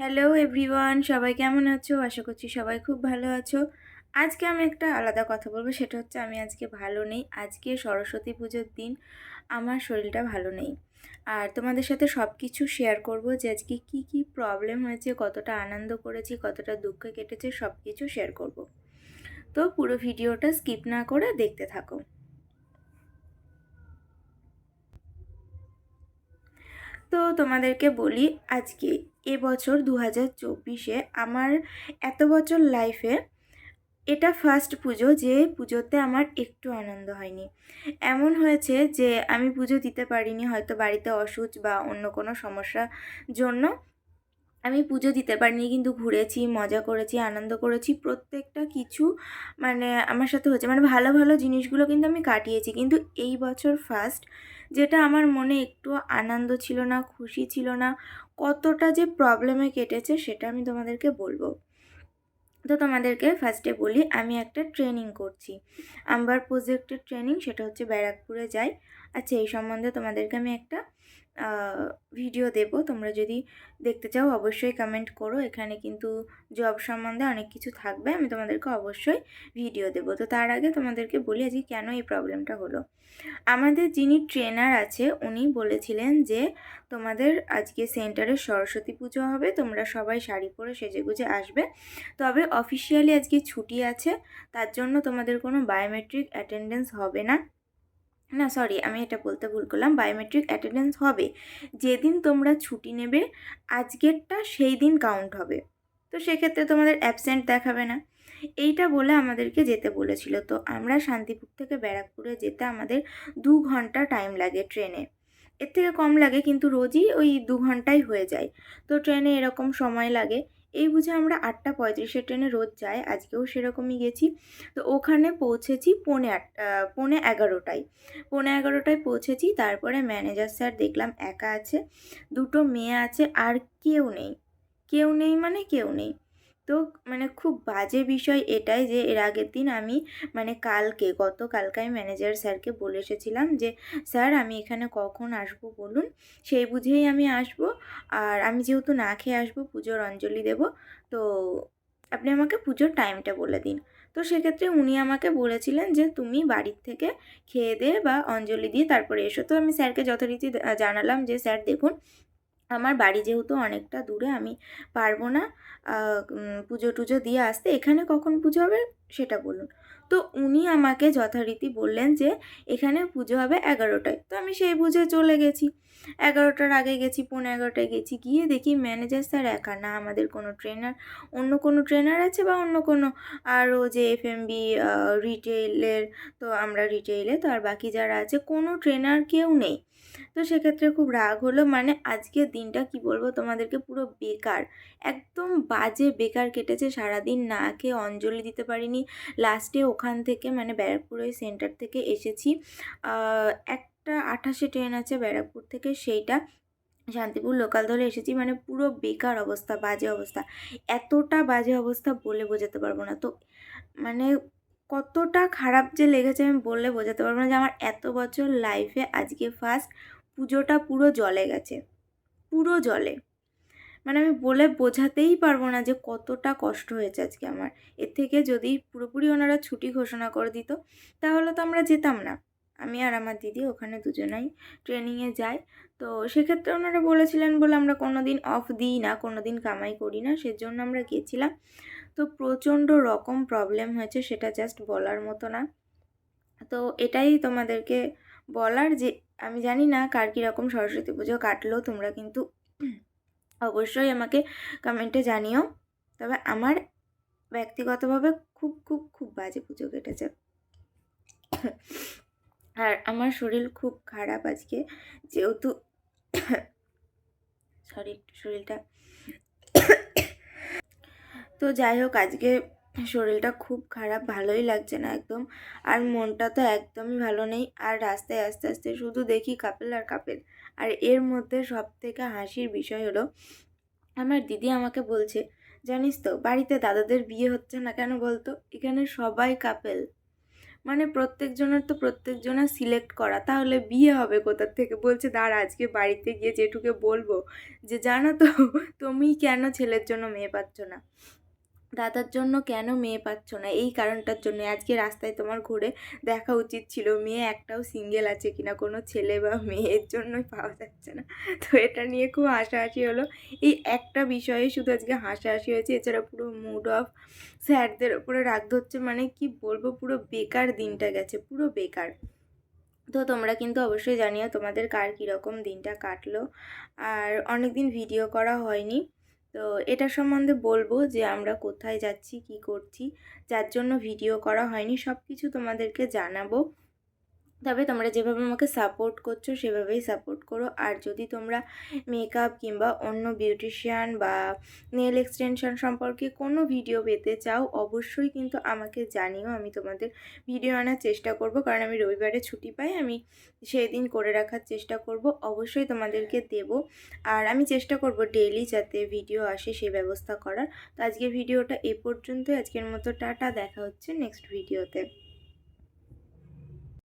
Hello everyone, সবাই কেমন আছো? আশা করছি সবাই খুব ভালো আছো। আজকে আমি একটা আলাদা কথা বলব, সেটা হচ্ছে আমি আজকে ভালো নেই। আজকে সরস্বতী পুজোর দিন, আমার শরীরটা ভালো নেই। আর তোমাদের সাথে সব কিছু শেয়ার করব যে আজকে কি কি প্রবলেম হয়েছে, কতটা আনন্দ করেছি, কতটা দুঃখ কেটেছে সব কিছু শেয়ার করব। তো পুরো ভিডিওটা স্কিপ না করে দেখতে থাকো। তো তোমাদেরকে বলি, আজকে এবছর দু হাজার চব্বিশে আমার এত বছর লাইফে এটা ফার্স্ট পুজো যে পুজোতে আমার একটু আনন্দ হয়নি। এমন হয়েছে যে আমি পুজো দিতে পারিনি, হয়তো বাড়িতে অসুচ বা অন্য কোনো সমস্যার জন্য আমি পুজো দিতে পারিনি, কিন্তু ঘুরেছি, মজা করেছি, আনন্দ করেছি, প্রত্যেকটা কিছু মানে আমার সাথে হয়েছে। মানে ভালো ভালো জিনিসগুলো কিন্তু আমি কাটিয়েছি, কিন্তু এই বছর ফার্স্ট যেটা আমার মনে একটু আনন্দ ছিল না, খুশি ছিল না, কতটা যে প্রবলেমে কেটেছে সেটা আমি তোমাদেরকে বলব। তো তোমাদেরকে ফার্স্টে বলি, আমি একটা ট্রেনিং করছি। আমার প্রজেক্টের ট্রেনিং সেটা হচ্ছে ব্যারাকপুরে যাই। আচ্ছা এই সম্বন্ধে তোমাদেরকে আমি একটা ভিডিও দেব। তোমরা যদি দেখতে চাও, অবশ্যই কমেন্ট করো। এখানে কিন্তু জব সম্বন্ধে অনেক কিছু থাকবে। আমি তোমাদেরকে অবশ্যই ভিডিও দেব। তো তার আগে তোমাদেরকে বলি, আজকে কেন এই প্রবলেমটা হলো? আমাদের যিনি ট্রেনার আছে, উনি বলেছিলেন যে, তোমাদের আজকে সেন্টারে সরস্বতী পুজো হবে। তোমরা সবাই শাড়ি পরে সেজেগুজে আসবে। তবে অফিসিয়ালি আজকে ছুটি আছে। তার জন্য তোমাদের কোনো বায়োমেট্রিক অ্যাটেন্ডেন্স হবে না। না সরি আমি এটা বলতে ভুল করলাম। বায়োমেট্রিক অ্যাটেন্ডেন্স হবে যেদিন তোমরা ছুটি নেবে, আজকেরটা সেই দিন কাউন্ট হবে। তো সেক্ষেত্রে তোমাদের অ্যাবসেন্ট দেখাবে না। এইটা বলে আমাদেরকে যেতে বলেছিল। তো আমরা শান্তিপুর থেকে ব্যারাকপুরে যেতে আমাদের দু ঘণ্টা টাইম লাগে ট্রেনে। এর থেকে কম লাগে, কিন্তু রোজই ওই দু ঘন্টাই হয়ে যায়। তো ট্রেনে এরকম সময় লাগে। এই বুঝে আমরা আটটা পঁয়ত্রিশের ট্রেনে রোজ যাই, আজকেও সেরকমই গেছি। তো ওখানে পৌঁছেছি পৌনে আটটা পৌনে এগারোটায়। পৌনে এগারোটায় পৌঁছেছি, তারপরে ম্যানেজার স্যার দেখলাম একা আছে, দুটো মেয়ে আছে আর কেউ নেই। কেউ নেই মানে কেউ নেই। তো মানে খুব বাজে বিষয় এটাই যে এর আগের দিন আমি মানে কালকে, গতকালকে আমি ম্যানেজার স্যারকে বলে এসেছিলাম যে, স্যার, আমি এখানে কখন আসব বলুন? সেই বুঝেই আমি আসব। আর আমি যেহেতু না খেয়ে আসব, পুজোর অঞ্জলি দেব, তো আপনি আমাকে পুজোর টাইমটা বলে দিন। তো সেক্ষেত্রে উনি আমাকে বলেছিলেন যে, তুমি বাড়ির থেকে খেয়ে দিয়ে বা অঞ্জলি দিয়ে তারপরে এসো। তো আমি স্যারকে যথারীতি জানালাম যে, স্যার, দেখুন আমার বাড়ি যেহেতু অনেকটা দূরে, আমি পারব না পুজো টুজো দিয়ে আসতে। এখানে কখন পুজো হবে সেটা বলুন। তো উনি আমাকে যথারীতি বললেন যে এখানে পুজো হবে এগারোটায়। তো আমি সেই বুঝে চলে গেছি। এগারোটার আগে গেছি পনেরো এগারোটায় গেছি। গিয়ে দেখি ম্যানেজার স্যার একা না, আমাদের কোনো ট্রেনার, অন্য কোনো ট্রেনার আছে বা অন্য কোনো আরও যে এফ এম বি রিটেলের তো আমরা রিটেলে তো আর বাকি যারা আছে, কোনো ট্রেনার কেউ নেই। তো সেক্ষেত্রে খুব রাগ হলো মানে আজকের দিনটা কি বলব, তোমাদেরকে পুরো বেকার, একদম বাজে বেকার কেটেছে, সারাদিন না খেয়ে অঞ্জলি দিতে পারিনি লাস্টে ওখান থেকে মানে ব্যারাকপুর ওই সেন্টার থেকে এসেছি। একটা আঠাশে ট্রেন আছে ব্যারাকপুর থেকে সেইটা। শান্তিপুর লোকাল ধরে এসেছি। মানে পুরো বেকার অবস্থা, বাজে অবস্থা। এতটা বাজে অবস্থা বলে বোঝাতে পারব না। তো মানে কতটা খারাপ যে লেগেছে আমি বললে বোঝাতে পারব না যে আমার এত বছর লাইফে আজকে ফার্স্ট পুজোটা পুরো জলে গেছে। পুরো জলে। মানে আমি বলে বোঝাতেই পারব না যে কতটা কষ্ট হয়েছে আজকে আমার। এর থেকে যদি পুরোপুরি ওনারা ছুটি ঘোষণা করে দিত, তাহলে তো আমরা যেতাম না। আমি আর আমার দিদি ওখানে দুজনাই ট্রেনিংয়ে যাই। তো সেক্ষেত্রে ওনারা বলেছিলেন বলে আমরা কোনো দিন অফ দিই না কোনো দিন কামাই করি না, সেজন্য আমরা গেছিলাম। তো প্রচণ্ড রকম প্রবলেম হয়েছে, সেটা জাস্ট বলার মতো না। তো এটাই তোমাদেরকে বলার যে, আমি জানি না কার কীরকম সরস্বতী পুজো কাটলো, তোমরা কিন্তু অবশ্যই আমাকে কমেন্টে জানিও। তবে আমার ব্যক্তিগতভাবে খুব খুব খুব বাজে পুজো কেটেছে। আর আমার শরীর খুব খারাপ আজকে। যেহেতু সরি শরীরটা তো যাই হোক, আজকে শরীরটা খুব খারাপ, ভালোই লাগছে না একদম। আর মনটা তো একদমই ভালো নেই। আর রাস্তায় আস্তে আস্তে শুধু দেখি কাপেল আর কাপেল। আর এর মধ্যে সব থেকে হাসির বিষয় হলো, আমার দিদি আমাকে বলছে, জানিস তো, বাড়িতে দাদাদের বিয়ে হচ্ছে না কেন বলতো? এখানে সবাই কাপেল। মানে প্রত্যেকজনের তো প্রত্যেকজনের সিলেক্ট করা। তাহলে বিয়ে হবে কোথার থেকে? বলছে, দাঁড়া, আজকে বাড়িতে গিয়ে জেঠুকে বলব, যে জানো তো তুমি কেন ছেলের জন্য মেয়ে পাচ্ছ না? দাদার জন্য কেন মেয়ে পাচ্ছ না? এই কারণটার জন্য আজকে রাস্তায় তোমার ঘুরে দেখা উচিত ছিল। মেয়ে একটাও সিঙ্গেল আছে কিনা? কোনো ছেলে বা মেয়ের জন্যই পাওয়া যাচ্ছে না। তো এটা নিয়ে খুব হাসাহাসি হলো। এই একটা বিষয়ে শুধু আজকে হাসাহাসি হয়েছে। এছাড়া পুরো মুড অফ স্যারদের ওপরে রাগ ধরছে। মানে কি বলব? পুরো বেকার দিনটা গেছে। পুরো বেকার। তো তোমরা কিন্তু অবশ্যই জানিও তোমাদের কার কীরকম দিনটা কাটলো। আর অনেক দিন ভিডিও করা হয়নি। তো এটা সম্বন্ধে বলব যে আমরা কোথায় যাচ্ছি, কি করছি, যার জন্য ভিডিও করা হয়নি সব কিছু তোমাদেরকে জানাব। তবে তোমরা যেভাবে আমাকে সাপোর্ট করছ, সেভাবেই সাপোর্ট করো। আর যদি তোমরা মেকআপ কিংবা অন্য বিউটিশিয়ান বা নেল এক্সটেনশন সম্পর্কে কোনো ভিডিও পেতে চাও, অবশ্যই কিন্তু আমাকে জানিও। আমি তোমাদের ভিডিও আনার চেষ্টা করব। কারণ আমি রবিবারে ছুটি পাই, আমি সেই দিন করে রাখার চেষ্টা করব। অবশ্যই তোমাদেরকে দেব। আর আমি চেষ্টা করব ডেইলি যাতে ভিডিও আসে সেই ব্যবস্থা করার। তো আজকের ভিডিওটা এ পর্যন্তই। আজকের মতো টাটা। দেখা হচ্ছে নেক্সট ভিডিওতে